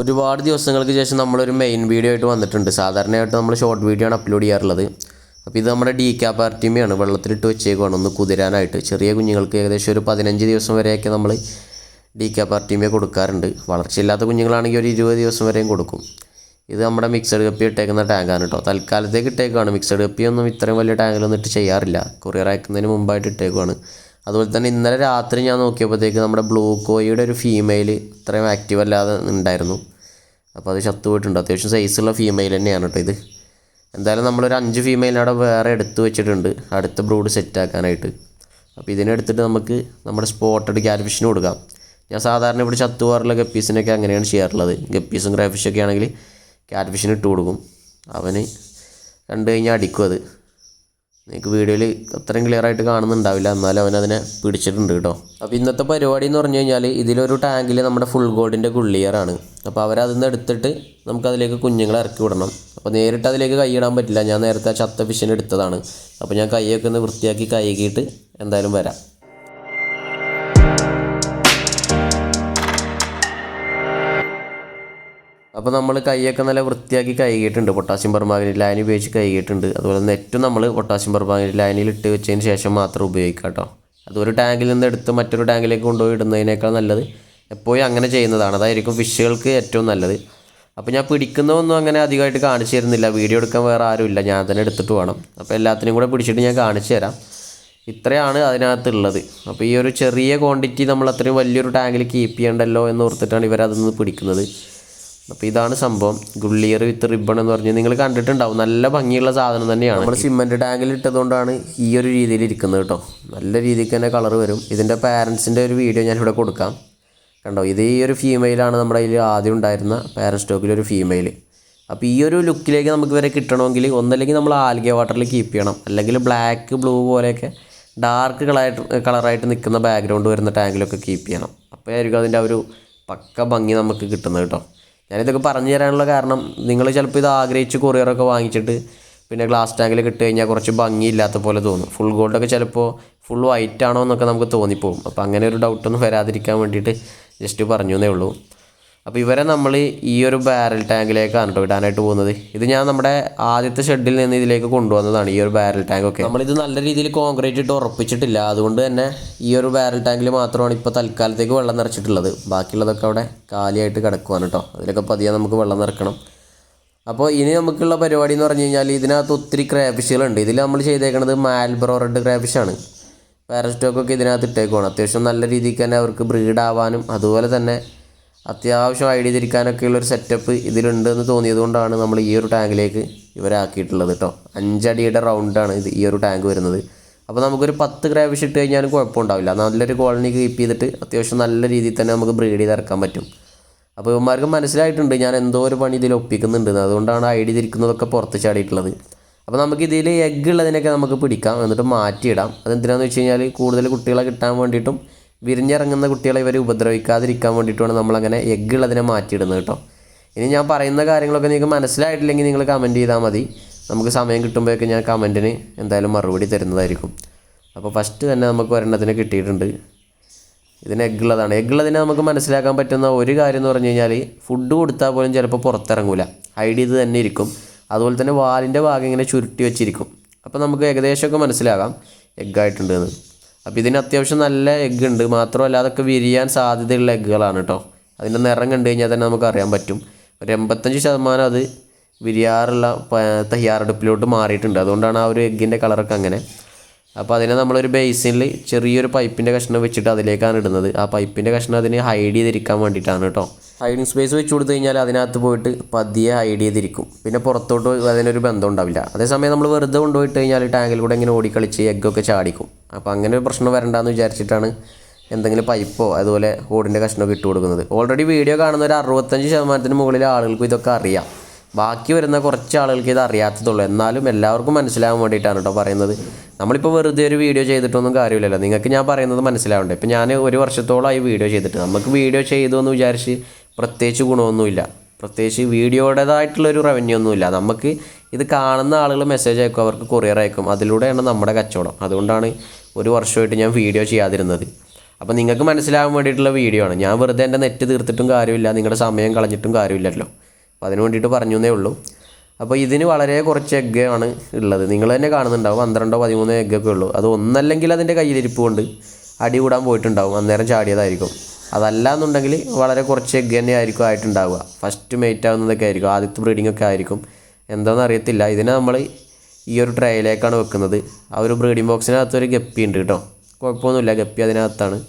ഒരുപാട് ദിവസങ്ങൾക്ക് ശേഷം നമ്മളൊരു മെയിൻ വീഡിയോ ആയിട്ട് വന്നിട്ടുണ്ട്. സാധാരണയായിട്ട് നമ്മൾ ഷോർട്ട് വീഡിയോ ആണ് അപ്ലോഡ് ചെയ്യാറുള്ളത്. അപ്പോൾ ഇത് നമ്മുടെ ഡി ക്യാ പാർട്ടിമയാണ് വെള്ളത്തിലിട്ട് വെച്ചേക്കുവാണ്. ഒന്ന് കുതിരാനായിട്ട്. ചെറിയ കുഞ്ഞുങ്ങൾക്ക് ഏകദേശം ഒരു പതിനഞ്ച് ദിവസം വരെയൊക്കെ നമ്മൾ ഡി ക്യാ പാർട്ടിമയെ കൊടുക്കാറുണ്ട്. വളർച്ചയില്ലാത്ത കുഞ്ഞുങ്ങളാണെങ്കിൽ ഒരു ഇരുപത് ദിവസം വരെയും കൊടുക്കും. ഇത് നമ്മുടെ മിക്സഡ് കപ്പി ഇട്ടേക്കുന്ന ടാങ്കാണ് കേട്ടോ തൽക്കാലത്തേക്ക് ഇട്ടേക്കുവാണ്. മിക്സഡ് കപ്പി ഒന്നും ഇത്രയും വലിയ ടാങ്കിലൊന്നും ഇട്ട് ചെയ്യാറില്ല. കൊറിയർ അയക്കുന്നതിന് മുമ്പായിട്ട് ഇട്ടേക്കുവാണ്. അതുപോലെ തന്നെ ഇന്നലെ രാത്രി ഞാൻ നോക്കിയപ്പോഴത്തേക്ക് നമ്മുടെ ബ്ലൂ കോയിയുടെ ഒരു ഫീമെയിൽ ഇത്രയും ആക്റ്റീവ് അല്ലാതെ ഉണ്ടായിരുന്നു. അപ്പോൾ അത് ചത്തുപോയിട്ടുണ്ട് അത്യാവശ്യം സൈസുള്ള ഫീമെയിൽ തന്നെയാണ് കേട്ടോ ഇത്. എന്തായാലും നമ്മളൊരു അഞ്ച് ഫീമെയിലിനെ അവിടെ വേറെ എടുത്ത് വെച്ചിട്ടുണ്ട്. അടുത്ത ബ്രൂഡ് സെറ്റ് ആക്കാനായിട്ട്. അപ്പോൾ ഇതിനെടുത്തിട്ട് നമുക്ക് നമ്മുടെ സ്പോട്ടഡ് ക്യാറ്റ്ഫിഷിന് കൊടുക്കാം. ഞാൻ സാധാരണ ഇവിടെ ചത്തുപോകാറുള്ള ഗപ്പീസിനൊക്കെ അങ്ങനെയാണ് ചെയ്യാറുള്ളത്. ഗപ്പീസും ക്രാഫിഷൊക്കെ ആണെങ്കിൽ ക്യാറ്റ്ഫിഷിന് ഇട്ട് കൊടുക്കും. അവന് കണ്ടു കഴിഞ്ഞാൽ അടിക്കും അത്. നിങ്ങൾക്ക് വീഡിയോയിൽ അത്രയും ക്ലിയർ ആയിട്ട് കാണുന്നുണ്ടാവില്ല. എന്നാലും അവൻ അതിനെ പിടിച്ചിട്ടുണ്ട് കേട്ടോ. അപ്പോൾ ഇന്നത്തെ പരിപാടി എന്ന് പറഞ്ഞു കഴിഞ്ഞാൽ ഇതിലൊരു ടാങ്കിൽ നമ്മുടെ ഫുൾ ഗോൾഡിന്റെ ഗുള്ളിയറാണ് അപ്പോൾ അവരതിൽ നിന്ന് എടുത്തിട്ട് നമുക്കതിലേക്ക് കുഞ്ഞുങ്ങളെ ഇറക്കി വിടണം. അപ്പോൾ നേരിട്ട് അതിലേക്ക് കൈയിടാൻ പറ്റില്ല. ഞാൻ നേരത്തെ ചത്ത ഫിഷിനെ എടുത്തതാണ്. അപ്പോൾ ഞാൻ കൈയൊക്കെ ഒന്ന് വൃത്തിയാക്കി കൈകിയിട്ട് എന്തായാലും വരാം. അപ്പോൾ നമ്മൾ കൈയൊക്കെ നല്ല വൃത്തിയാക്കി കഴുകിയിട്ടുണ്ട്. പൊട്ടാസ്യം പെർമാഗ്നറ്റ് ലൈൻ ഉപയോഗിച്ച് കഴുകിയിട്ടുണ്ട്. അതുപോലെ നെറ്റും നമ്മൾ പൊട്ടാസ്യം പെർമാഗ്നറ്റ് ലൈനിൽ ഇട്ട് വെച്ചതിന് ശേഷം മാത്രം ഉപയോഗിക്കുക കേട്ടോ അത് ഒരു ടാങ്കിൽ നിന്ന് എടുത്ത് മറ്റൊരു ടാങ്കിലേക്ക് കൊണ്ടുപോയി ഇടുന്നതിനേക്കാൾ നല്ലത് എപ്പോഴും അങ്ങനെ ചെയ്യുന്നതാണ്. അതായിരിക്കും ഫിഷുകൾക്ക് ഏറ്റവും നല്ലത്. അപ്പോൾ ഞാൻ പിടിക്കുന്നതൊന്നും അങ്ങനെ അധികമായിട്ട് കാണിച്ചു തരുന്നില്ല. വീഡിയോ എടുക്കാൻ വേറെ ആരുമില്ല. ഞാൻ തന്നെ എടുത്തിട്ട് വേണം. അപ്പോൾ എല്ലാത്തിനും കൂടെ പിടിച്ചിട്ട് ഞാൻ കാണിച്ചു തരാം. ഇത്രയാണ് അതിനകത്തുള്ളത്. അപ്പോൾ ഈ ഒരു ചെറിയ ക്വാണ്ടിറ്റി നമ്മൾ അത്രയും വലിയൊരു ടാങ്കിൽ കീപ്പ് ചെയ്യണ്ടല്ലോ എന്ന് ഓർത്തിട്ടാണ് ഇവരതിൽ നിന്ന് പിടിക്കുന്നത്. അപ്പോൾ ഇതാണ് സംഭവം. ഗുള്ളിയർ വിത്ത് റിബൺ എന്ന് പറഞ്ഞ് നിങ്ങൾ കണ്ടിട്ടുണ്ടാവും. നല്ല ഭംഗിയുള്ള സാധനം തന്നെയാണ്. നമ്മൾ സിമെന്റ് ടാങ്കിൽ ഇട്ടതുകൊണ്ടാണ് ഈ ഒരു രീതിയിൽ ഇരിക്കുന്നത് കേട്ടോ. നല്ല രീതിക്ക് തന്നെ കളർ വരും. ഇതിന്റെ പാരൻസിന്റെ ഒരു വീഡിയോ ഞാനിവിടെ കൊടുക്കാം. കണ്ടോ? ഇത് ഈ ഒരു ഫീമെയിലാണ് നമ്മുടെ കയ്യിൽ ആദ്യം ഉണ്ടായിരുന്ന പാരൻ സ്റ്റോക്കിലൊരു ഫീമെയിൽ. അപ്പോൾ ഈ ഒരു ലുക്കിലേക്ക് നമുക്ക് വരെ കിട്ടണമെങ്കിൽ ഒന്നല്ലെങ്കിൽ നമ്മൾ ആൽഗ വാട്ടറിൽ കീപ്പ് ചെയ്യണം. അല്ലെങ്കിൽ ബ്ലാക്ക് ബ്ലൂ പോലെയൊക്കെ ഡാർക്ക് കളറായിട്ട് കളറായിട്ട് നിൽക്കുന്ന ബാക്ക്ഗ്രൗണ്ട് വരുന്ന ടാങ്കിലൊക്കെ കീപ്പ് ചെയ്യണം. അപ്പോഴായിരിക്കും അതിന്റെ ആ ഒരു പക്ക ഭംഗി നമുക്ക് കിട്ടുന്നത് കേട്ടോ. ഞാനിതൊക്കെ പറഞ്ഞു തരാനുള്ള കാരണം നിങ്ങൾ ചിലപ്പോൾ ഇത് ആഗ്രഹിച്ച് കൊറിയറൊക്കെ വാങ്ങിച്ചിട്ട് പിന്നെ ഗ്ലാസ് ടാങ്കിൽ കിട്ടി കഴിഞ്ഞാൽ കുറച്ച് ഭംഗിയില്ലാത്ത പോലെ തോന്നും. ഫുൾ ഗോൾഡൊക്കെ ചിലപ്പോൾ ഫുൾ വൈറ്റ് ആണോ എന്നൊക്കെ നമുക്ക് തോന്നിപ്പോവും അപ്പോൾ അങ്ങനെ ഒരു ഡൗട്ടൊന്നും വരാതിരിക്കാൻ വേണ്ടിയിട്ട് ജസ്റ്റ് പറഞ്ഞു എന്നേ ഉള്ളൂ. അപ്പോൾ ഇവരെ നമ്മൾ ഈ ഒരു ബാരൽ ടാങ്കിലേക്കാണ് കേട്ടോ ഇടാനായിട്ട് പോകുന്നത്. ഇത് ഞാൻ നമ്മുടെ ആദ്യത്തെ ഷെഡിൽ നിന്ന് ഇതിലേക്ക് കൊണ്ടുവന്നതാണ് ഈ ഒരു ബാരൽ ടാങ്ക് ഒക്കെ. നമ്മളിത് നല്ല രീതിയിൽ കോൺക്രീറ്റ് ഇട്ട് ഉറപ്പിച്ചിട്ടില്ല. അതുകൊണ്ട് തന്നെ ഈ ഒരു ബാരൽ ടാങ്കിൽ മാത്രമാണ് ഇപ്പോൾ തൽക്കാലത്തേക്ക് വെള്ളം നിറച്ചിട്ടുള്ളത്. ബാക്കിയുള്ളതൊക്കെ അവിടെ കാലിയായിട്ട് കിടക്കുവാണ് കേട്ടോ അതിലൊക്കെ പതിയെ നമുക്ക് വെള്ളം നിറക്കണം. അപ്പോൾ ഇനി നമുക്കുള്ള പരിപാടി എന്ന് പറഞ്ഞു കഴിഞ്ഞാൽ ഇതിനകത്ത് ഒത്തിരി ക്രാഫിഷുകളുണ്ട് ഇതിൽ നമ്മൾ ചെയ്തേക്കുന്നത് മാൽബ്രോ റെഡ് ക്രാഫിഷാണ് പാരസ്റ്റോക്കൊക്കെ ഇതിനകത്ത് ഇട്ടേക്കുവാണ്. അത്യാവശ്യം നല്ല രീതിക്ക് തന്നെ അവർക്ക് ബ്രീഡ് ആവാനും അതുപോലെ തന്നെ അത്യാവശ്യം ഐഡിയ തിരിക്കാനൊക്കെയുള്ളൊരു സെറ്റപ്പ് ഇതിലുണ്ട് എന്ന് തോന്നിയത് കൊണ്ടാണ് നമ്മൾ ഈ ഒരു ടാങ്കിലേക്ക് ഇവരാക്കിയിട്ടുള്ളത് കേട്ടോ അഞ്ചടിയുടെ റൗണ്ടാണ് ഇത് ഈ ഒരു ടാങ്ക് വരുന്നത്. അപ്പോൾ നമുക്കൊരു പത്ത് ഗ്രാവിഷ് ഇട്ട് കഴിഞ്ഞാലും കുഴപ്പമുണ്ടാവില്ല. നല്ലൊരു കോളനി കീപ്പ് ചെയ്തിട്ട് അത്യാവശ്യം നല്ല രീതിയിൽ തന്നെ നമുക്ക് ബ്രീഡ് ചെയ്ത് ഇറക്കാൻ പറ്റും. അപ്പോൾ ഇവന്മാർക്ക് മനസ്സിലായിട്ടുണ്ട് ഞാൻ എന്തോ ഒരു പണി ഇതിൽ ഒപ്പിക്കുന്നുണ്ട് അതുകൊണ്ടാണ് ഐഡിയ തിരിക്കുന്നതൊക്കെ പുറത്ത് ചാടിയിട്ടുള്ളത്. അപ്പോൾ നമുക്ക് ഇതിൽ എഗ്ഗ് ഉള്ളതിനൊക്കെ നമുക്ക് പിടിക്കാം. എന്നിട്ട് മാറ്റിയിടാം. അതെന്തിനാണെന്ന് വെച്ച് കഴിഞ്ഞാൽ കൂടുതൽ കുട്ടികളെ കിട്ടാൻ വേണ്ടിയിട്ടും വിരിഞ്ഞിറങ്ങുന്ന കുട്ടികളെ ഇവർ ഉപദ്രവിക്കാതിരിക്കാൻ വേണ്ടിയിട്ടുമാണ് നമ്മളങ്ങനെ എഗ്ഗ് ഉള്ളതിനെ മാറ്റിയിടുന്നത് കേട്ടോ. ഇനി ഞാൻ പറയുന്ന കാര്യങ്ങളൊക്കെ നിങ്ങൾക്ക് മനസ്സിലായിട്ടില്ലെങ്കിൽ നിങ്ങൾ കമന്റ് ചെയ്താൽ മതി. നമുക്ക് സമയം കിട്ടുമ്പോഴൊക്കെ ഞാൻ കമന്റിന് എന്തായാലും മറുപടി തരുന്നതായിരിക്കും. അപ്പോൾ ഫസ്റ്റ് തന്നെ നമുക്ക് ഒരെണ്ണത്തിന് കിട്ടിയിട്ടുണ്ട്. ഇതിന് എഗ്ഗുള്ളതാണ്. എഗ്ഗുള്ളതിനെ നമുക്ക് മനസ്സിലാക്കാൻ പറ്റുന്ന ഒരു കാര്യം എന്ന് പറഞ്ഞു കഴിഞ്ഞാൽ ഫുഡ് കൊടുത്താൽ പോലും ചിലപ്പോൾ പുറത്തിറങ്ങൂല. ഹൈഡ് ചെയ്ത് തന്നെ ഇരിക്കും. അതുപോലെ തന്നെ വാലിന്റെ ഭാഗം ഇങ്ങനെ ചുരുട്ടി വെച്ചിരിക്കും. അപ്പോൾ നമുക്ക് ഏകദേശമൊക്കെ മനസ്സിലാകാം. എഗ്ഗായിട്ടുണ്ട് എന്ന്. അപ്പോൾ ഇതിന് അത്യാവശ്യം നല്ല എഗ്ഗ് ഉണ്ട്. മാത്രമല്ല അതൊക്കെ വിരിയാൻ സാധ്യതയുള്ള എഗ്ഗുകളാണ് കേട്ടോ അതിന്റെ നിറം കണ്ടു കഴിഞ്ഞാൽ തന്നെ നമുക്ക് അറിയാൻ പറ്റും. ഒരു എൺപത്തഞ്ച് ശതമാനം അത് വിരിയാറുള്ള തയ്യാറെടുപ്പിലോട്ട് മാറിയിട്ടുണ്ട്. അതുകൊണ്ടാണ് ആ ഒരു എഗ്ഗിന്റെ കളറൊക്കെ അങ്ങനെ. അപ്പോൾ അതിനെ നമ്മളൊരു ബേസിനിൽ ചെറിയൊരു പൈപ്പിന്റെ കഷ്ണം വെച്ചിട്ട് അതിലേക്കാണ് ഇടുന്നത്. ആ പൈപ്പിന്റെ കഷ്ണം അതിന് ഹൈഡ് ചെയ്തിരിക്കാൻ വേണ്ടിയിട്ടാണ് കേട്ടോ ഹൈഡിങ് സ്പേസ് വെച്ച് കൊടുത്തു കഴിഞ്ഞാൽ അതിനകത്ത് പോയിട്ട് പതിയെ ഹൈഡ് ചെയ്തിരിക്കും. പിന്നെ പുറത്തോട്ട് അതിനൊരു ബന്ധം ഉണ്ടാവില്ല. അതേസമയം നമ്മൾ വെറുതെ കൊണ്ടുപോയിട്ട് കഴിഞ്ഞാൽ ടാങ്കിൽ കൂടെ ഇങ്ങനെ ഓടിക്കളിച്ച് എഗ്ഗൊക്കെ ചാടിക്കും. അപ്പോൾ അങ്ങനെ ഒരു പ്രശ്നം വരണ്ടെന്ന് വിചാരിച്ചിട്ടാണ് എന്തെങ്കിലും പൈപ്പോ അതുപോലെ ഓടിന്റെ കഷ്ണമൊക്കെ ഇട്ട് കൊടുക്കുന്നത്. ഓൾറെഡി വീഡിയോ കാണുന്ന ഒരു അറുപത്തഞ്ച് ശതമാനത്തിന് മുകളിൽ ആളുകൾക്കും ഇതൊക്കെ അറിയാം. ബാക്കി വരുന്ന കുറച്ച് ആളുകൾക്ക് ഇത് അറിയാത്തതുള്ളൂ. എന്നാലും എല്ലാവർക്കും മനസ്സിലാകാൻ വേണ്ടിയിട്ടാണ് കേട്ടോ പറയുന്നത്. നമ്മളിപ്പോൾ വെറുതെ ഒരു വീഡിയോ ചെയ്തിട്ടൊന്നും കാര്യമില്ലല്ലോ. നിങ്ങൾക്ക് ഞാൻ പറയുന്നത് മനസ്സിലാവണ്ടേ. ഇപ്പം ഞാൻ ഒരു വർഷത്തോളമായി വീഡിയോ ചെയ്തിട്ട്. നമുക്ക് വീഡിയോ ചെയ്തു എന്ന് വിചാരിച്ച് പ്രത്യേകിച്ച് ഗുണമൊന്നുമില്ല. പ്രത്യേകിച്ച് വീഡിയോയുടേതായിട്ടുള്ളൊരു റവന്യൂ ഒന്നുമില്ല. നമുക്ക് ഇത് കാണുന്ന ആളുകൾ മെസ്സേജ് അയക്കും. അവർക്ക് കൊറിയർ അയക്കും. അതിലൂടെയാണ് നമ്മുടെ കച്ചവടം. അതുകൊണ്ടാണ് ഒരു വർഷമായിട്ട് ഞാൻ വീഡിയോ ചെയ്യാതിരുന്നത്. അപ്പോൾ നിങ്ങൾക്ക് മനസ്സിലാവാൻ വേണ്ടിയിട്ടുള്ള വീഡിയോ ആണ്. ഞാൻ വെറുതെ എന്റെ നെറ്റ് തീർത്തിട്ടും കാര്യമില്ല. നിങ്ങളുടെ സമയം കളഞ്ഞിട്ടും കാര്യമില്ലല്ലോ. അപ്പോൾ അതിന് വേണ്ടിയിട്ട് പറഞ്ഞു എന്നേ ഉള്ളൂ. അപ്പോൾ ഇതിന് വളരെ കുറച്ച് എഗ്ഗ് ആണ് ഉള്ളത്. നിങ്ങൾ തന്നെ കാണുന്നുണ്ടാവും. പന്ത്രണ്ടോ പതിമൂന്നോ എഗ്ഗൊക്കെ ഉള്ളൂ. അത് ഒന്നല്ലെങ്കിൽ അതിന്റെ കയ്യിലിരിപ്പ് കൊണ്ട് അടി കൂടാൻ പോയിട്ടുണ്ടാവും. അന്നേരം ചാടിയതായിരിക്കും. അതല്ല എന്നുണ്ടെങ്കിൽ വളരെ കുറച്ച് എഗ്ഗ് തന്നെ ആയിരിക്കും ആയിട്ടുണ്ടാവുക. ഫസ്റ്റ് മേറ്റ് ആവുന്നതൊക്കെ ആയിരിക്കും. ആദ്യത്തെ ബ്രീഡിംഗ് ഒക്കെ ആയിരിക്കും. എന്താണെന്ന് അറിയത്തില്ല. ഇതിനെ നമ്മൾ ഈ ഒരു ട്രയലേക്കാണ് വെക്കുന്നത്. ആ ഒരു ബ്രീഡിംഗ് ബോക്സിനകത്ത് ഒരു ഗപ്പി ഉണ്ട് കേട്ടോ. കുഴപ്പമൊന്നുമില്ല. ഗപ്പി അതിനകത്താണ്.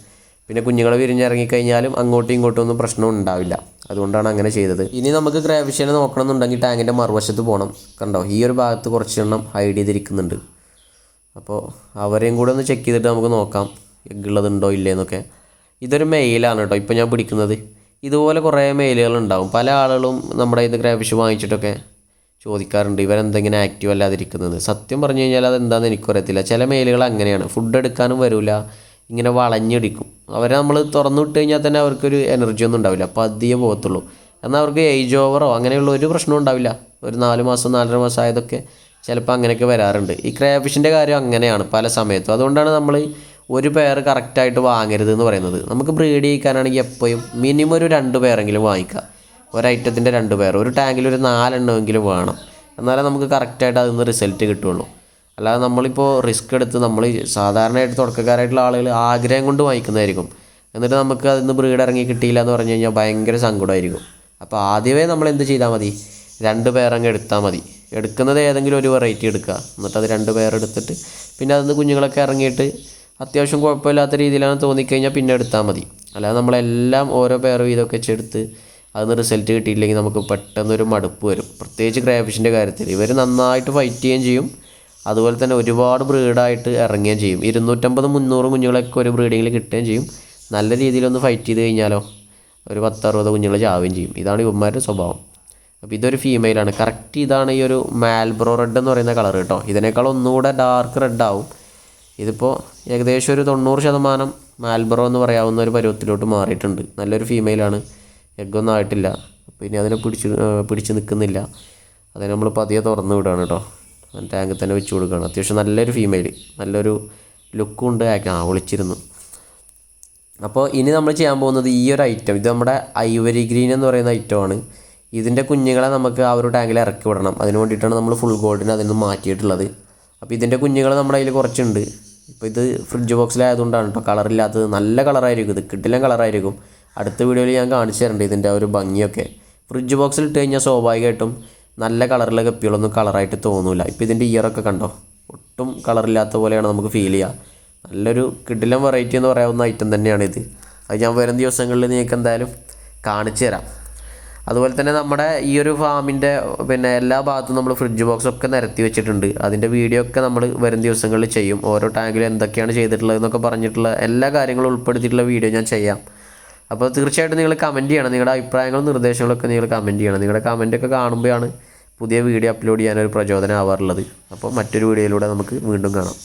പിന്നെ കുഞ്ഞുങ്ങൾ വിരിഞ്ഞിറങ്ങിക്കഴിഞ്ഞാലും അങ്ങോട്ടും ഇങ്ങോട്ടും ഒന്നും പ്രശ്നം ഉണ്ടാവില്ല അതുകൊണ്ടാണ് അങ്ങനെ ചെയ്തത്. ഇനി നമുക്ക് ഗ്രാവിഷനെ നോക്കണം എന്നുണ്ടെങ്കിൽ ടാങ്കിന്റെ മറുവശത്ത് പോകണം കണ്ടോ? ഈ ഒരു ഭാഗത്ത് കുറച്ചെണ്ണം ഹൈഡ് ചെയ്തിരിക്കുന്നുണ്ട്. അപ്പോൾ അവരെയും കൂടെ ഒന്ന് ചെക്ക് ചെയ്തിട്ട് നമുക്ക് നോക്കാം. എഗ് ഉള്ളതുണ്ടോ ഇല്ലേന്നൊക്കെ. ഇതൊരു മെയിലാണ് കേട്ടോ. ഇപ്പോൾ ഞാൻ പിടിക്കുന്നത്. ഇതുപോലെ കുറേ മെയിലുകൾ ഉണ്ടാവും. പല ആളുകളും നമ്മുടെ ഇത് ക്രാവിഷ് വാങ്ങിച്ചിട്ടൊക്കെ ചോദിക്കാറുണ്ട്. ഇവരെന്തെങ്കിലും ആക്റ്റീവ് അല്ലാതിരിക്കുന്നത്. സത്യം പറഞ്ഞു കഴിഞ്ഞാൽ അതെന്താണെന്ന് എനിക്കറിയത്തില്ല. ചില മെയിലുകൾ അങ്ങനെയാണ്. ഫുഡ് എടുക്കാനും വരില്ല ഇങ്ങനെ വളഞ്ഞിടിക്കും. അവരെ നമ്മൾ തുറന്നു വിട്ട് കഴിഞ്ഞാൽ തന്നെ അവർക്കൊരു എനർജി ഒന്നും ഉണ്ടാവില്ല. പതിയെ പോകത്തുള്ളൂ. എന്നാൽ അവർക്ക് ഏജ് ഓവറോ അങ്ങനെയുള്ള ഒരു പ്രശ്നവും ഉണ്ടാവില്ല. ഒരു നാല് മാസം നാലര മാസം ആയതൊക്കെ ചിലപ്പോൾ അങ്ങനെയൊക്കെ വരാറുണ്ട്. ഈ ക്രാഫിഷിന്റെ കാര്യം അങ്ങനെയാണ് പല സമയത്തും. അതുകൊണ്ടാണ് നമ്മൾ ഒരു പെയർ കറക്റ്റായിട്ട് വാങ്ങരുത് എന്ന് പറയുന്നത്. നമുക്ക് ബ്രീഡ് ചെയ്യിക്കാനാണെങ്കിൽ എപ്പോഴും മിനിമം ഒരു രണ്ട് പെയറെങ്കിലും വാങ്ങിക്കുക. ഒരൈറ്റത്തിന്റെ രണ്ട് പേർ ഒരു ടാങ്കിൽ ഒരു നാലെണ്ണമെങ്കിലും വേണം. എന്നാലേ നമുക്ക് കറക്റ്റായിട്ട് അതിൽ നിന്ന് റിസൾട്ട് കിട്ടുള്ളൂ. അല്ലാതെ നമ്മളിപ്പോൾ റിസ്ക് എടുത്ത് നമ്മൾ സാധാരണയായിട്ട് തുടക്കക്കാരായിട്ടുള്ള ആളുകൾ ആഗ്രഹം കൊണ്ട് വാങ്ങിക്കുന്നതായിരിക്കും. എന്നിട്ട് നമുക്ക് അതിന്ന് ബ്രീഡ് ഇറങ്ങി കിട്ടിയില്ല എന്ന് പറഞ്ഞു കഴിഞ്ഞാൽ ഭയങ്കര സങ്കടമായിരിക്കും അപ്പോൾ ആദ്യമേ നമ്മൾ എന്ത് ചെയ്താൽ മതി? രണ്ട് പേരങ്ങ് എടുത്താൽ മതി. എടുക്കുന്നത് ഏതെങ്കിലും ഒരു വെറൈറ്റി എടുക്കുക. എന്നിട്ട് അത് രണ്ട് പേരെടുത്തിട്ട് പിന്നെ അതിൽ നിന്ന് കുഞ്ഞുങ്ങളൊക്കെ ഇറങ്ങിയിട്ട് അത്യാവശ്യം കുഴപ്പമില്ലാത്ത രീതിയിലാണ് തോന്നിക്കഴിഞ്ഞാൽ പിന്നെ എടുത്താൽ മതി. അല്ലാതെ നമ്മളെല്ലാം ഓരോ പേർ വീതമൊക്കെ വെച്ചെടുത്ത് അതിന് റിസൾട്ട് കിട്ടിയില്ലെങ്കിൽ നമുക്ക് പെട്ടെന്നൊരു മടുപ്പ് വരും. പ്രത്യേകിച്ച് ക്രാഫിഷിന്റെ കാര്യത്തിൽ ഇവർ നന്നായിട്ട് ഫൈറ്റ് ചെയ്യുകയും ചെയ്യും. അതുപോലെ തന്നെ ഒരുപാട് ബ്രീഡായിട്ട് ഇറങ്ങുകയും ചെയ്യും. ഇരുന്നൂറ്റമ്പത് മുന്നൂറ് കുഞ്ഞുങ്ങളൊക്കെ ഒരു ബ്രീഡിങ്ങിൽ കിട്ടുകയും ചെയ്യും. നല്ല രീതിയിലൊന്ന് ഫൈറ്റ് ചെയ്ത് കഴിഞ്ഞാലോ ഒരു പത്തറുപത് കുഞ്ഞുങ്ങൾ ചാവുകയും ചെയ്യും. ഇതാണ് ഇവന്മാരുടെ സ്വഭാവം. അപ്പോൾ ഇതൊരു ഫീമെയിലാണ് കറക്റ്റ് ഇതാണ് ഈ ഒരു മാൽബ്രോ റെഡ് എന്ന് പറയുന്ന കളർ കേട്ടോ. ഇതിനേക്കാൾ ഒന്നുകൂടെ ഡാർക്ക് റെഡ് ആവും. ഇതിപ്പോൾ ഏകദേശം ഒരു തൊണ്ണൂറ് ശതമാനം മാൽബ്രോ എന്ന് പറയാവുന്ന ഒരു പരുവത്തിലോട്ട് മാറിയിട്ടുണ്ട്. നല്ലൊരു ഫീമെയിലാണ് എഗ്ഗൊന്നും ആയിട്ടില്ല. പിന്നെ അതിനെ പിടിച്ച് പിടിച്ച് നിൽക്കുന്നില്ല അതിനെ നമ്മൾ പതിയെ തുറന്ന് വിടുകയാണ് കേട്ടോ. ടാങ്കിൽ തന്നെ വെച്ച് കൊടുക്കുകയാണ്. അത്യാവശ്യം നല്ലൊരു ഫീമെയിൽ നല്ലൊരു ലുക്കും ഉണ്ട് ആ ഒളിച്ചിരുന്നു അപ്പോൾ ഇനി നമ്മൾ ചെയ്യാൻ പോകുന്നത് ഈ ഒരു ഐറ്റം ഇത് നമ്മുടെ ഐവരി ഗ്രീൻ എന്ന് പറയുന്ന ഐറ്റമാണ് ഇതിന്റെ കുഞ്ഞുങ്ങളെ നമുക്ക് ആ ഒരു ടാങ്കിൽ ഇറക്കി വിടണം. അതിന് വേണ്ടിയിട്ടാണ് നമ്മൾ ഫുൾ ഗോൾഡിന് അതിൽ നിന്ന് മാറ്റിയിട്ടുള്ളത്. അപ്പോൾ ഇതിന്റെ കുഞ്ഞുങ്ങൾ നമ്മുടെ അതിൽ കുറച്ചുണ്ട്. ഇപ്പോൾ ഇത് ഫ്രിഡ്ജ് ബോക്സിലായതുകൊണ്ടാണ് കേട്ടോ കളറില്ലാത്തത് നല്ല കളറായിരിക്കും ഇത് കിട്ടില്ല കളറായിരിക്കും അടുത്ത വീഡിയോയിൽ ഞാൻ കാണിച്ചു തരുന്നുണ്ട് ഇതിന്റെ ആ ഒരു ഭംഗിയൊക്കെ. ഫ്രിഡ്ജ് ബോക്സിൽ ഇട്ട് കഴിഞ്ഞാൽ സ്വാഭാവികമായിട്ടും നല്ല കളറിലെ കപ്പികളൊന്നും കളറായിട്ട് തോന്നില്ല ഇപ്പോൾ ഇതിന്റെ ഇയറൊക്കെ കണ്ടോ? ഒട്ടും കളറില്ലാത്ത പോലെയാണ് നമുക്ക് ഫീൽ ചെയ്യുക നല്ലൊരു കിടിലം വെറൈറ്റി എന്ന് പറയാവുന്ന ഐറ്റം തന്നെയാണ് ഇത്. അത് ഞാൻ വരും ദിവസങ്ങളിൽ നിങ്ങൾക്ക് എന്തായാലും കാണിച്ചു തരാം. അതുപോലെ തന്നെ നമ്മുടെ ഈ ഒരു ഫാമിന്റെ പിന്നെ എല്ലാ ഭാഗത്തും നമ്മൾ ഫ്രിഡ്ജ് ബോക്സ് ഒക്കെ നിരത്തി വെച്ചിട്ടുണ്ട്. അതിന്റെ വീഡിയോ ഒക്കെ നമ്മൾ വരും ദിവസങ്ങളിൽ ചെയ്യും. ഓരോ ടാങ്കിലും എന്തൊക്കെയാണ് ചെയ്തിട്ടുള്ളത് എന്നൊക്കെ പറഞ്ഞിട്ടുള്ള എല്ലാ കാര്യങ്ങളും ഉൾപ്പെടുത്തിയിട്ടുള്ള വീഡിയോ ഞാൻ ചെയ്യാം. അപ്പോൾ തീർച്ചയായിട്ടും നിങ്ങൾ കമന്റ് ചെയ്യണം. നിങ്ങളുടെ അഭിപ്രായങ്ങളും നിർദ്ദേശങ്ങളൊക്കെ നിങ്ങൾ കമന്റ് ചെയ്യണം. നിങ്ങളുടെ കമന്റൊക്കെ കാണുമ്പോഴാണ് പുതിയ വീഡിയോ അപ്ലോഡ് ചെയ്യാനൊരു പ്രചോദനം ആവാറുള്ളത്. അപ്പോൾ മറ്റൊരു വീഡിയോയിലൂടെ നമുക്ക് വീണ്ടും കാണാം.